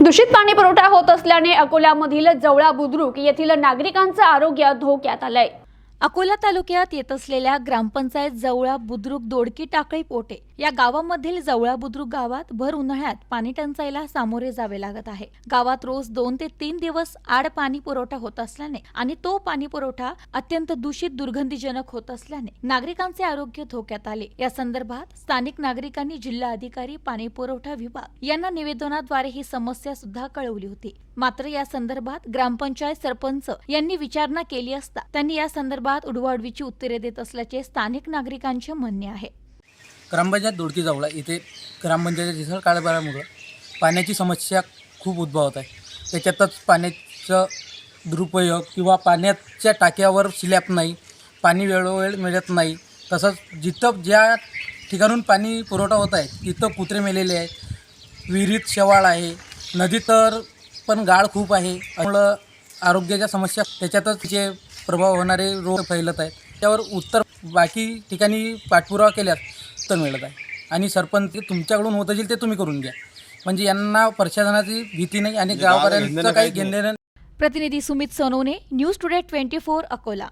दूषित पाणी पुरवठा होत असल्याने अकोल्यामधील जवळा बुद्रुक येथील नागरिकांचं आरोग्य धोक्यात आलंय. अकोला तालुक्यात येत असलेल्या ग्रामपंचायत जवळा बुद्रुक दोडकी टाकळी पोटे या गावामधील जवळा बुद्रुक गावात भर उन्हाळ्यात पाणी टंचाईला सामोरे जावे लागत आहे. गावात रोज दोन ते तीन दिवस आड पाणी पुरवठा होत असल्याने आणि तो पाणी पुरवठा अत्यंत दूषित दुर्गंधीजनक होत असल्याने नागरिकांचे आरोग्य धोक्यात आले. या संदर्भात स्थानिक नागरिकांनी जिल्हा अधिकारी पाणी पुरवठा विभाग यांना निवेदनाद्वारे ही समस्या सुद्धा कळवली होती. मात्र या संदर्भात ग्रामपंचायत सरपंच यांनी विचारणा केली असता त्यांनी या संदर्भात उडवाउडवीची उत्तरे देत असल्याचे स्थानिक नागरिकांचे म्हणणे आहे. ग्रामपंचायत दोडकी जावळा इथे ग्रामपंचायतीच्या काळभारामुळं पाण्याची समस्या खूप उद्भवत आहे. त्याच्यातच पाण्याचं दुरुपयोग किंवा पाण्याच्या टाक्यावर स्लॅप नाही पाणी वेळोवेळ मिळत नाही. तसंच जिथं ज्या ठिकाणून पाणी पुरवठा होत आहे तिथं कुत्रे मेलेले आहेत. विहिरीत शेवाळ आहे. नदी तर पण गाळ खूप आहे. त्यामुळं आरोग्याच्या समस्या त्याच्यातच जे प्रभाव होणारे रोग फैलत आहेत. त्यावर उत्तर बाकी ठिकाणी पाठपुरावा केल्यास तर मिळत आहे. आणि सरपंच ते तुमच्याकडून होत असेल ते तुम्ही करून घ्या. म्हणजे यांना प्रशासनाची भीती नाही आणि गावकऱ्यांचं काही घेणं प्रतिनिधी Sumit Sonawane news today twenty four Akola.